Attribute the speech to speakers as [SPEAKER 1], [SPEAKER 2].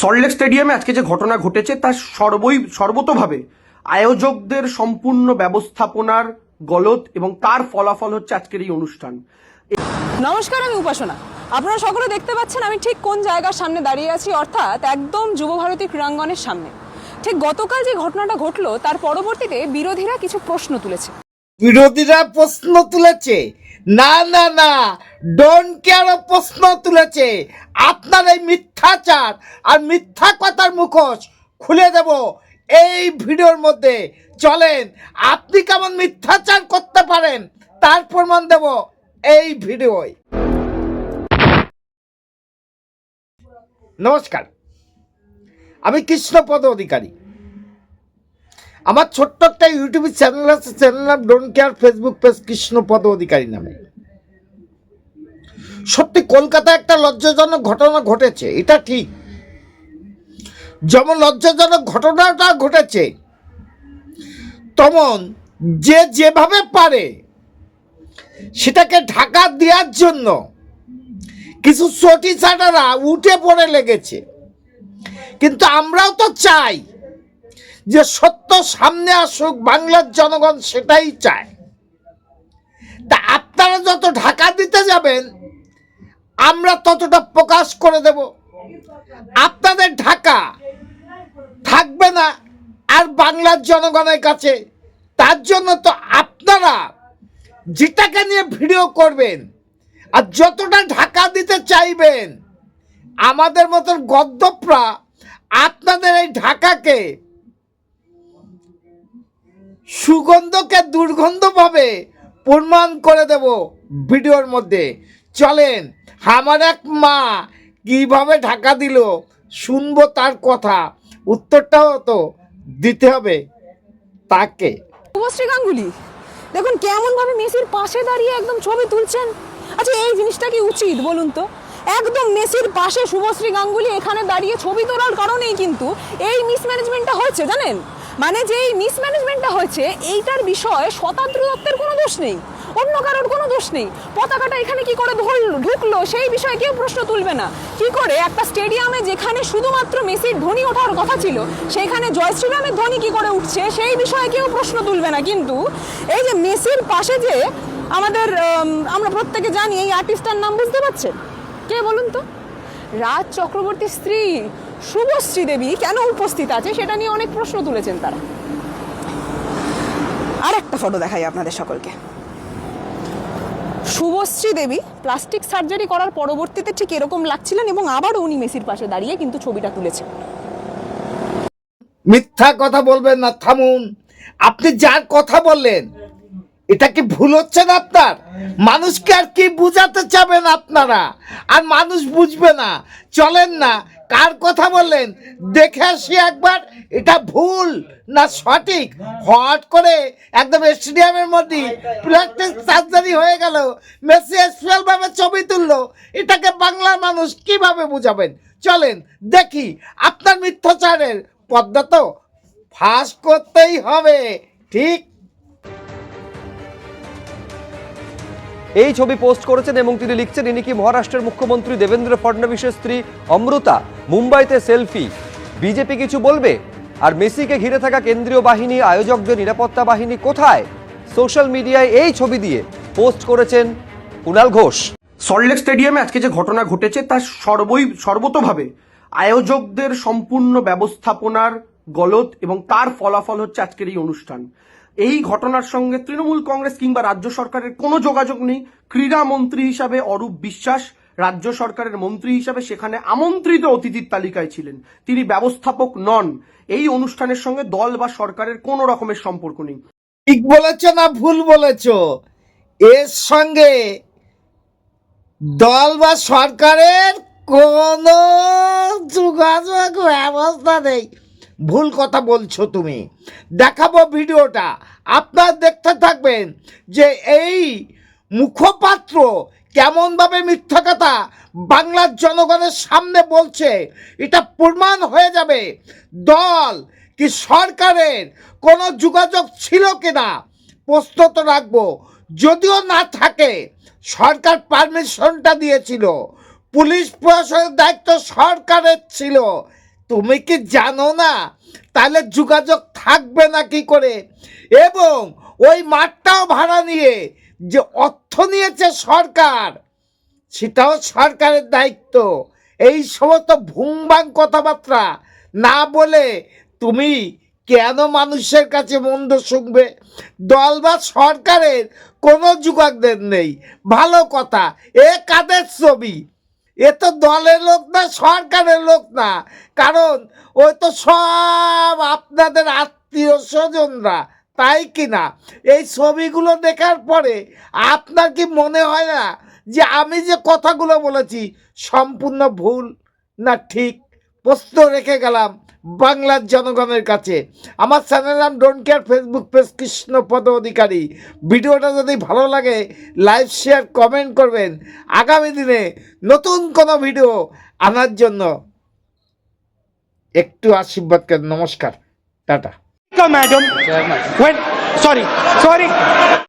[SPEAKER 1] সল্টলেক স্টেডিয়ামে আজকে যে ঘটনা ঘটেছে তা সর্বই সর্বতভাবে আয়োজকদের সম্পূর্ণ ব্যবস্থাপনার গলত এবং তার ফলাফল হচ্ছে আজকের এই অনুষ্ঠান।
[SPEAKER 2] নমস্কার আমি উপাসনা। আপনারা সকলে দেখতে পাচ্ছেন আমি ঠিক কোন জায়গার সামনে দাঁড়িয়ে আছি অর্থাৎ একদম যুব ভারতী ক্রীড়াঙ্গনের সামনে। ঠিক গতকাল যে ঘটনাটা ঘটলো তার পরবর্তীতে বিরোধীরা কিছু প্রশ্ন তুলেছে।
[SPEAKER 3] বিরোধীরা প্রশ্ন তুলেছে। না না না ডোন্ট কেয়ার প্রশ্ন তুলেছে। আপনার এই মিথ্যাচার আর মিথ্যা কথার মুখোশ খুলে দেব এই ভিডিওর মধ্যে। চলেন, আপনি কেমন মিথ্যাচার করতে পারেন, তার প্রমাণ দেব এই ভিডিওয়। নমস্কার, আমি কৃষ্ণপদ অধিকারী। আমার ছোট্ট একটা ইউটিউব চ্যানেল আছে চ্যানেল নাম don't care Facebook page Krishnapada Adhikari নামে। সত্যি, কলকাতায় একটা লজ্জাজনক ঘটনা ঘটেছে, এটা ঠিক। যেমন লজ্জাজনক ঘটনাটা ঘটেছে, তেমন যে যেভাবে পারে, সেটাকে ঢাকা দেওয়ার জন্য কিছু চটি চাটারা উঠে পড়ে লেগেছে। কিন্তু আমরাও তো চাই যে সত্য সামনে আসুক, বাংলার জনগণ সেটাই চায়। তা আপনারা যত ঢাকা দিতে যাবেন, আমরা ততটা প্রকাশ করে দেব। আপনাদের ঢাকা থাকবে না আর বাংলার জনগণের কাছে। তার জন্য তো আপনারা যেটাকে নিয়ে ভিডিও করবেন আর যতটা ঢাকা দিতে চাইবেন, আমাদের মতন গদ্যপরা আপনাদের এই ঢাকাকে সুগন্ধকে দুর্গন্ধভাবে প্রমাণ করে দেব ভিডিওর মধ্যে। চলেন, আমার এক মা কীভাবে ঢাকা দিল, শুনব তার কথা। উত্তরটাও তো দিতে হবে তাকে।
[SPEAKER 2] শুভশ্রী গাঙ্গুলি, দেখুন কেমন ভাবে মেসির পাশে দাঁড়িয়ে একদম ছবি তুলছেন। আচ্ছা এই জিনিসটা কি উচিত বলুন তো? একদম মেসির পাশে শুভশ্রী গাঙ্গুলি এখানে দাঁড়িয়ে ছবি তোলার কারণেই কিন্তু এই মিসম্যানেজমেন্টটা হয়েছে, জানেন? মানে যে এই মিসম্যানেজমেন্টটা হয়েছে, এইটার বিষয়ে শতাদ্রু দত্তের কোনো দোষ নেই। অন্য কারোর কোনো দোষ নেই। পতাকাটা এখানে কি করে ধরলো, ঢুকলো, সেই বিষয়ে কেউ প্রশ্ন তুলবে না। কি করে একটা স্টেডিয়ামে যেখানে শুধুমাত্র মেসির ধ্বনি ওঠার কথা ছিল, সেখানে জয় শ্রীরামের ধ্বনি কি করে উঠছে, সেই বিষয়ে কেউ প্রশ্ন তুলবে না। কিন্তু এই যে মেসির পাশে যে আমাদের আমরা প্রত্যেকে জানি এই আর্টিস্টটার নাম বুঝতে পারছেন? কে বলুন তো? রাজ চক্রবর্তীর স্ত্রী। শুভশ্রী দেবী কেন উপস্থিত আছে সেটা নিয়ে অনেক প্রশ্ন তুলেছেন তারা। আর একটা ফটো দেখাই আপনাদের সকলকে। শুভশ্রী দেবী প্লাস্টিক সার্জারি করার পরবর্তীতে ঠিক এরকম লাগছিলেন এবং আবারও উনি মেসির পাশে দাঁড়িয়ে কিন্তু ছবিটা তুলেছেন।
[SPEAKER 3] মিথ্যা কথা বলবেন না, থামুন। আপনি যার কথা বললেন এটা কি ভুল হচ্ছে না আপনার? মানুষকে আর কি বুঝাতে চাবেন আপনারা? আর মানুষ বুঝবে না। চলেন না, কার কথা বললেন? দেখে আসি একবার, এটা ভুল না সঠিক? হট করে একদম স্টেডিয়ামের মধ্যে প্লাস্টিক সার্জারি হয়ে গেল। মেসি স্পেশাল ভাবে ছবি তুললো। এটাকে বাংলার মানুষ কীভাবে বুঝাবেন? চলেন, দেখি। আপনার মিথ্যাচারের পদ্মা তো ফাঁস করতেই হবে। ঠিক
[SPEAKER 4] এই ছবি পোস্ট করেছেন এবং তিনি লিখছেন, ইনি কি মহারাষ্ট্রের মুখ্যমন্ত্রী দেবেন্দ্র ফডনবিসের স্ত্রী অমৃতা? মুম্বাইতে সেলফি। বিজেপি কিছু বলবে? আর মেসিকে ঘিরে থাকা কেন্দ্রীয় বাহিনী, আয়োজকদের নিরাপত্তা বাহিনী কোথায়? সোশ্যাল মিডিয়ায় এই ছবি দিয়ে পোস্ট করেছেন কুণাল ঘোষ।
[SPEAKER 1] সল্টলেক স্টেডিয়ামে আজকে যে ঘটনা ঘটেছে, তা সর্বই, সর্বতভাবে আয়োজকদের সম্পূর্ণ ব্যবস্থাপনার গলত এবং তার ফলাফল হচ্ছে আজকের এই অনুষ্ঠান। এই ঘটনার সঙ্গে তৃণমূল কংগ্রেস কিংবা রাজ্য সরকারের কোনো যোগাযোগ নেই। ক্রীড়া মন্ত্রী হিসাবে অরূপ বিশ্বাস, রাজ্য সরকারের মন্ত্রী হিসাবে সেখানে আমন্ত্রিত অতিথির তালিকায় ছিলেন। তিনি ব্যবস্থাপক নন। এই অনুষ্ঠানের সঙ্গে দল বা সরকারের কোনো রকমের সম্পর্ক নেই।
[SPEAKER 3] ঠিক বলেছ না ভুল বলেছ? এর সঙ্গে দল বা সরকারের কোনো যোগাযোগ ব্যবস্থা নেই। ভুল কথা বলছো তুমি। দেখাবো ভিডিওটা। আপনার দেখতে থাকবেন যে এই মুখপাত্র কেমনভাবে মিথ্যা কথা বাংলার জনগণের সামনে বলছে, এটা প্রমাণ হয়ে যাবে দল কি সরকারের কোনো যোগাযোগ ছিল কিনা। প্রশ্ন তো রাখব, যদিও না থাকে, সরকার পারমিশনটা দিয়েছিল, পুলিশ প্রশাসনের দায়িত্ব সরকারের ছিল। তুমি কি জানো না তাহলে যোগাযোগ থাকবে না কি করে? এবং ওই মাঠটাও ভাড়া নিয়ে যে অর্থ নিয়েছে সরকার, সেটাও সরকারের দায়িত্ব। এই সমস্ত ভুংবাং কথাবার্তা না বলে তুমি কেন মানুষের কাছে মন্দ শুনবে? দল বা সরকারের কোনো যোগাযোগ নেই। ভালো কথা, এ কাদের ছবি? এ তো দলের লোক না, সরকারের লোক না। কারণ ওই তো সব আপনাদের আত্মীয় স্বজনরা, তাই কি না? এই ছবিগুলো দেখার পরে আপনার কি মনে হয় না যে আমি যে কথাগুলো বলেছি, সম্পূর্ণ ভুল না ঠিক? প্রশ্ন রেখে গেলাম বাংলার জনগণের কাছে। আমার চ্যানেল নাম don't care Facebook page Krishna Pada Adhikari. ভিডিওটা যদি ভালো লাগে লাইক শেয়ার কমেন্ট করবেন। আগামী দিনে নতুন কোনো ভিডিও আনার জন্য একটু আশীর্বাদ করেন নমস্কার। Tata.
[SPEAKER 5] Madam. Sorry sorry, sorry.